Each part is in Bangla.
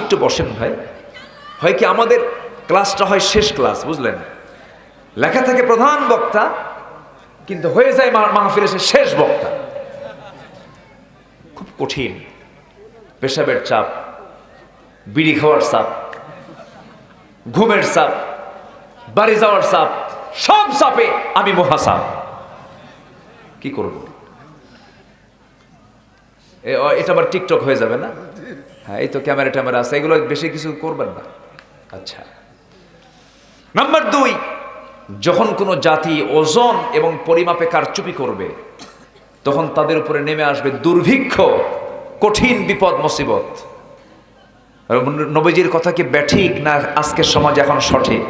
একটু বসেন ভাই। হয় কি আমাদের ক্লাসটা হয় শেষ ক্লাস, বুঝলেন? লেখা থাকে প্রধান বক্তা, কিন্তু হয়ে যায় মাহফিলে সে শেষ বক্তা। খুব কঠিন। পেশাবের চাপ, বিড়ি খাওয়ার চাপ, ঘুমের চাপ, বাড়ি যাওয়ার চাপ, সব চাপে আমি মহাসাপ। কি করব? এটা আবার টিকটক হয়ে যাবে না? হ্যাঁ এই তো ক্যামেরা ট্যামেরা আছে, এগুলো বেশি কিছু করবেন না। আচ্ছা। নাম্বার দুই, যখন কোনো জাতি ওজন এবং পরিমাপে কারচুপি করবে, তখন তাদের উপরে নেমে আসবে দুর্ভিক্ষ, কঠিন বিপদ, মুসিবত। নবীজির কথা কি ব্যাঠিক না আজকের সমাজ এখন সঠিক?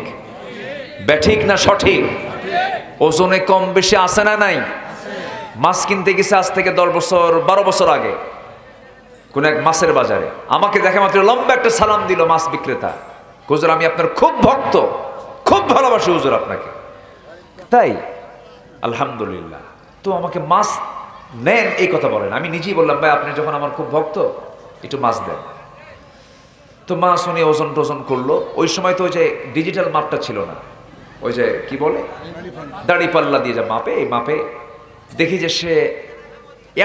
ব্যাঠিক না সঠিক? ওজনে কম বেশি আসে না নাই? মাছ কিনতে গেছে আজ থেকে দশ বছর, বারো বছর আগে। কোন এক মাছের বাজারে। আমাকে দেখা মাত্র লম্বা একটা সালাম দিল মাছ বিক্রেতা। হুজুর, আমি আপনার খুব ভক্ত, খুব ভালোবাসি হুজুর আপনাকে। তাই? আলহামদুলিল্লাহ। তো আমাকে মাছ নেন, এই কথা বলেন। আমি নিজেই বললাম, ভাই, আপনি যখন আমার খুব ভক্ত, একটু মাছ দেন। তো মাছ উনি ওজন টোজন করল। ওই সময় তো ওই যে ডিজিটাল মাপটা ছিল না। ওই যে কি বলে? দাড়ি পাল্লা দিয়ে যা মাপে, এই মাপে দেখি যে সে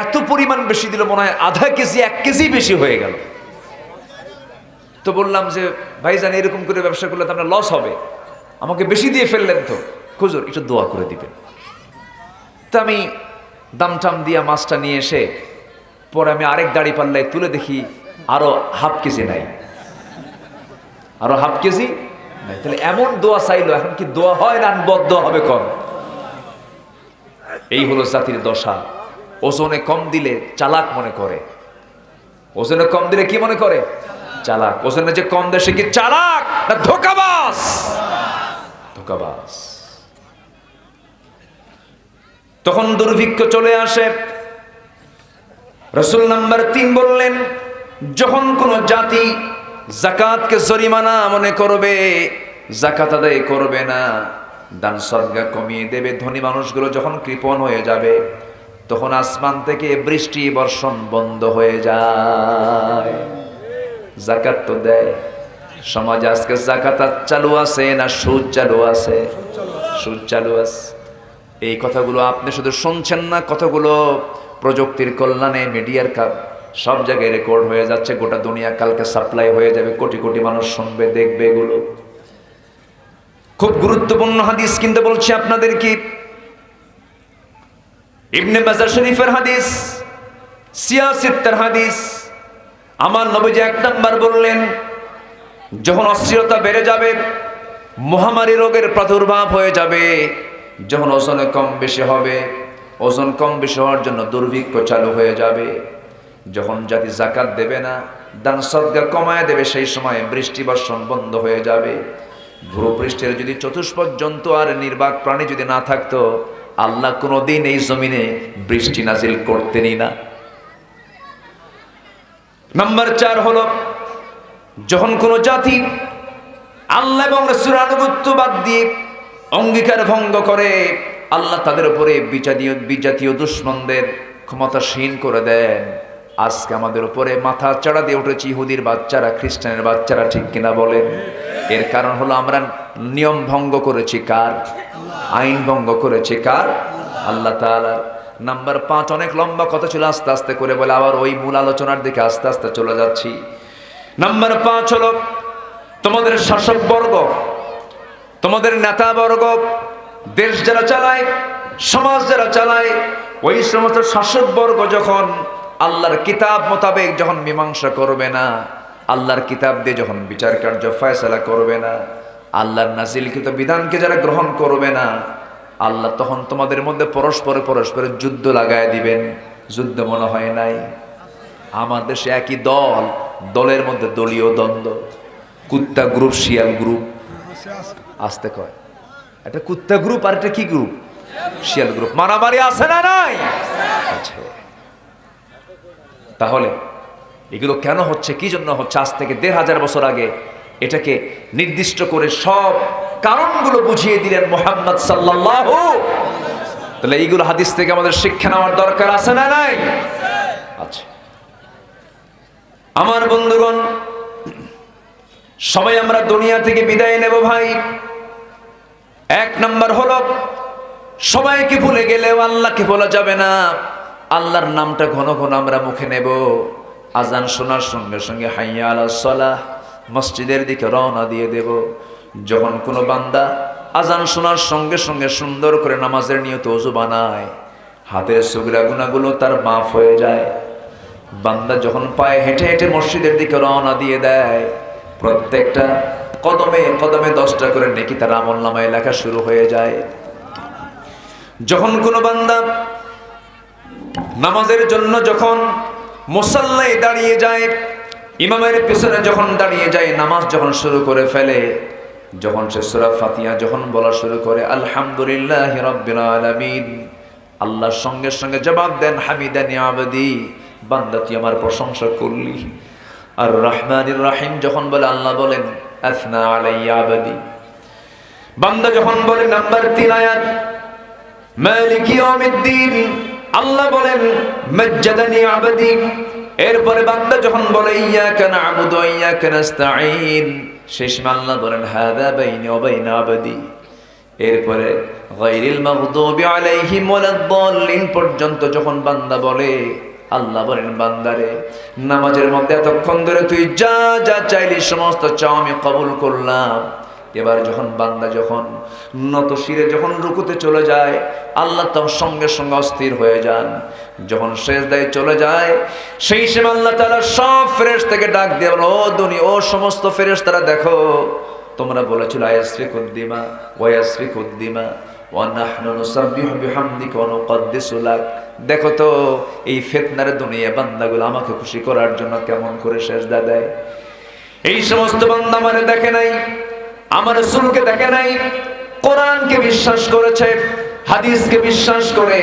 এত পরিমাণ বেশি দিল, মনে হয় আধা কেজি, এক কেজি বেশি হয়ে গেল। তো বললাম যে, ভাইজান, এরকম করে ব্যবসা করলে তো আপনার লস হবে। আমাকে বেশি দিয়ে ফেললেন তো। খুজুর একটু দোয়া করে দিবেন। তা আমি দাম টাম দিয়া মাছটা নিয়ে এসে, পরে আমি আরেক দাড়ি পাল্লায় তুলে দেখি, আরও হাফ কেজি নাই। আরও হাফ কেজি নাই। তাহলে এমন দোয়া চাইলো, এখন কি দোয়া হয় না, বদ হবে কম? এই হলো জাতির দশা। ওজনে কম দিলে চালাক মনে করে। ওজনে কম দিলে কি মনে করে? চালাক। ওজনে যে কম সে কি চালাক না ধোকাবাস ধোকাবাস তখন দুর্ভিক্ষ চলে আসে। রসুল নাম্বার তিন বললেন, যখন কোন জাতি জাকাতকে জরিমানা মনে করবে, জাকাত আদায় করবে না, দান সদ্গা কমিয়ে দেবে, ধনী মানুষগুলো যখন কৃপণ হয়ে যাবে তখন আসমান থেকে বৃষ্টি, বর্ষণ বন্ধ হয়ে যায়। জাকাত তো দেয়। সমাজে আজকে জাকাত চালু আছে না সুদ চালু আছে? সুদ চালু আছে। এই কথাগুলো আপনি শুধু শুনছেন না, কথাগুলো প্রযুক্তির কল্যাণে, মিডিয়ার কাপ, সব জায়গায় রেকর্ড হয়ে যাচ্ছে। গোটা দুনিয়া কালকে সাপ্লাই হয়ে যাবে। কোটি কোটি মানুষ শুনবে, দেখবে এগুলো। খুব গুরুত্বপূর্ণ হাদিস কিন্তু বলছি আপনাদের কি? ইবনে বাজার শরীফের হাদিস, সিয়াসিত্তার হাদিস। আমার নবীজি এক নাম্বার বললেন, যখন অস্থিরতা বেড়ে যাবে, মহামারী রোগের প্রাদুর্ভাব হয়ে যাবে, যখন ওজনে কম বেশি হবে, ওজন কম বেশি হওয়ার জন্য দুর্ভিক্ষ চালু হয়ে যাবে। যখন জাতি জাকাত দেবে না, দান সদ্গা কমায় দেবে, সেই সময় বৃষ্টি বর্ষণ বন্ধ হয়ে যাবে। ভূপৃষ্ঠের যদি চতুষ্পদ জন্তু আর নির্বাক প্রাণী যদি না থাকতো আল্লাহ কোনোদিন এই জমিনে বৃষ্টি নাজিল করতেনই না। নাম্বার চার হলো, যখন কোনো জাতি আল্লাহ এবং রসুর আনুগত্য বাদ দিয়ে অঙ্গীকার ভঙ্গ করে, আল্লাহ তাদের উপরে বিজাতীয় বিজাতীয় দুশ্মনদের ক্ষমতাসীন করে দেন। আজকে আমাদের উপরে মাথা চাড়া দিয়ে উঠেছে ইহুদির বাচ্চারা, খ্রিস্টানের বাচ্চারা, ঠিক কিনা বলেন? এর কারণ হলো আমরা নিয়ম ভঙ্গ করেছি কার? আইন ভঙ্গ করেছি কার? আল্লাহ তাআলার নাম্বার পাঁচ অনেক লম্বা কথা ছিল, আস্তে আস্তে করে বলে আবার ওই মূল আলোচনার দিকে আস্তে আস্তে চলে যাচ্ছি। নাম্বার পাঁচ হলো, তোমাদের শাসক বর্গ, তোমাদের নেতা বর্গ, দেশ যারা চালায়, সমাজ যারা চালায়, ওই সমস্ত শাসক বর্গ যখন আল্লাহর কিতাব মোতাবেক যখন মীমাংসা করবে না আল্লাহর কিতাব দিয়ে যখন বিচার কার্য ফয়সলা করবে না, আল্লাহর নাজিলকৃত বিধানকে যারা গ্রহণ করবে না, আল্লাহ তখন তোমাদের মধ্যে পরস্পরে পরস্পরের যুদ্ধ লাগায় দিবেন। যুদ্ধ মনে হয় নাই? আমার দেশে একই দল, দলের মধ্যে দলীয় দ্বন্দ্ব। কুত্তা গ্রুপ, শিয়াল গ্রুপ। আসতে কয়। একটা কুত্তা গ্রুপ আর একটা কি গ্রুপ? শিয়াল গ্রুপ। মারামারি আছে না নাই? আচ্ছা। তাহলে এগুলো কেন হচ্ছে, কি জন্য হচ্ছে? আজ থেকে দেড় হাজার বছর আগে এটাকে নির্দিষ্ট করে সব কারণগুলো বুঝিয়ে দিলেন মোহাম্মদ সাল্লাল্লাহু। তাহলে এইগুলো হাদিস থেকে আমাদের শিক্ষা নেওয়ার দরকার আছে না নাই? আচ্ছা আমার বন্ধুগণ, সবাই আমরা দুনিয়া থেকে বিদায় নেব ভাই। এক নম্বর হলো, সবাইকে ভুলে গেলেও আল্লাহকে বলা যাবে না। আল্লাহর নামটা ঘন ঘন আমরা মুখে নেব। আজান শোনার সঙ্গে সঙ্গে হাইয়া আলা সলাহ, মসজিদের দিকে রওনা দিয়ে দেব। যখন কোনো বান্দা আজান শোনার সঙ্গে সঙ্গে সুন্দর করে নামাজের নিয়ত অজু বানায়, হাতের সুগরা গুণাগুলো তার মাফ হয়ে যায়। বান্দা যখন পায়ে হেঁটে হেঁটে মসজিদের দিকে রওনা দিয়ে দেয়, প্রত্যেকটা কদমে কদমে দশটা করে নেকি তার আমল নামায় লেখা শুরু হয়ে যায়। যখন কোনো বান্দা নামাজের জন্য যখন মুসাল্লায় দাঁড়িয়ে যায়, ইমামের পিছনে যখন দাঁড়িয়ে যায়, নামাজ যখন শুরু করে ফেলে, যখন সে সুরা ফাতিয়া যখন বলা শুরু করে, আলহামদুলিল্লাহ রব্বিল আল্লাহর সঙ্গে সঙ্গে জবাব দেন, হামিদানি আবদি। বান্দা তুই আমার প্রশংসা করলি। আর রহমানির রাহিম যখন বলে, আল্লাহ বলেন, আসনা আলাইয়া আবদি। বান্দা যখন বলে, নাম্বার তিন আয়াত, মালিক ইয়াউমিদ্দিন। আল্লাহ বলেন, মজ্জাদানি আবদি। এরপরে বান্দা যখন বলে, ইয়াকা না'বুদু ওয়া ইয়াকা নাস্তাঈন, শেষ আল্লাহ বলেন, হাদা বাইনি ওয়া বাইনা আবদি। এরপরে, গায়রিল মাগদুবি আলাইহিম ওয়ালাদ-দাল্লিন পর্যন্ত যখন বান্দা বলে, আল্লাহ বলেন, বান্দারে, নামাজের মধ্যে এতক্ষণ ধরে তুই যা যা চাইলি, সমস্ত চাও আমি কবুল করলাম। এবার যখন বান্দা যখন নত শিরে যখন রুকুতে চলে যায়, আল্লাহ তখন সঙ্গে সঙ্গে অস্থির হয়ে যান। যখন শেষ দায় চলে যায়, সেই সময় আল্লাহ তারা সব ফেরেশ থেকে ডাক দিয়ে বলো, ও দুনি ও সমস্ত ফেরেশ তারা দেখো, তোমরা বলেছিল আয়াসফিক উদ্দিমা ওয়াসফিক উদ্দিমা দেখো তো, এই ফিতনার দুনিয়া বান্দাগুলো আমাকে খুশি করার জন্য কেমন করে সেজদা দেয়? এই সমস্ত বান্দা মানে দেখে নাই। আমার রসুলকে দেখে নাই, কোরআনকে বিশ্বাস করেছে, হাদিসকে বিশ্বাস করে,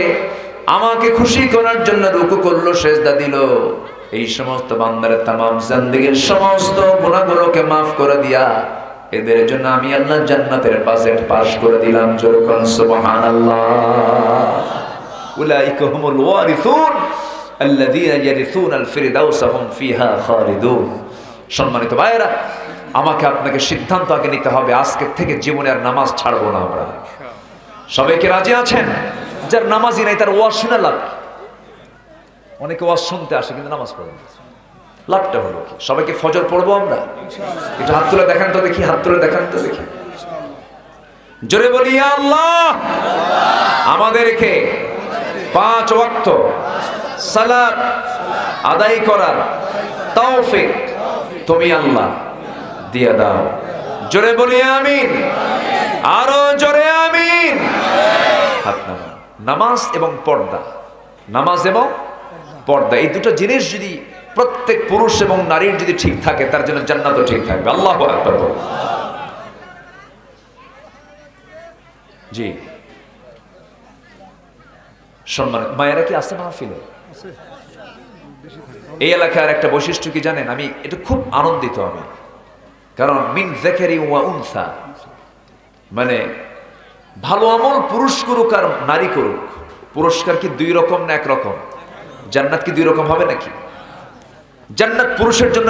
আমাকে খুশি করার জন্য রুকু করল, সেজদা দিল। এই সমস্ত বান্দারের তামাম জান্দিগির সমস্ত গুণাগুলোকে মাফ করে দিয়া, এদের জন্য আমি আল্লাহ জান্নাতের বাজেট পাস করে দিলাম যেরকম সুবহানাল্লাহ। উলাইকা হুমুল ওয়ারিসুন, আল্লাযীনা ইয়ারিসুনাল ফিরদাউসা ফিহা খালিদুন। সম্মানিত ভাইয়েরা আমাকে আপনাকে সিদ্ধান্ত আগে নিতে হবে, আজকের থেকে জীবনে আর নামাজ ছাড়বো না আমরা। সবাইকে রাজি আছেন? যার নামাজই নাই, তার ওয়াজ শুনে লাভ অনেকে ওয়াজ শুনতে আসে, কিন্তু নামাজ পড়ে। লাভটা হলো কি? সবাইকে ফজর পড়ব আমরা? একটু হাত তুলে দেখান তো দেখি, হাত তুলে দেখান তো দেখি। জোরে বলি আল্লাহ! আমাদেরকে পাঁচ ওয়াক্ত সালাত আদায় করার তৌফিক তুমি আল্লাহ। দিয়ে দাও। জোরে বলি আমিন। আরও জোরে আমিন। হাত নামাজ এবং পর্দা। নামাজ এবং পর্দা। এই দুটো জিনিস যদি প্রত্যেক পুরুষ এবং নারীর যদি ঠিক থাকে, তার জন্য জান্নাতও ঠিক থাকবে। আল্লাহ জি। সম্মান মায়েরা কি আছে মাহফিলে? এই এলাকার একটা বৈশিষ্ট্য কি জানেন? আমি এটা খুব আনন্দিত আমি। কারণ মিন জেখেরি ওয়া উনসা। মানে ভালো আমল পুরুষ করুক আর নারী করুক। পুরস্কার কি দুই রকম না একরকম জান্নাত কি দুই রকম হবে নাকি? জান্নাত পুরুষের জন্য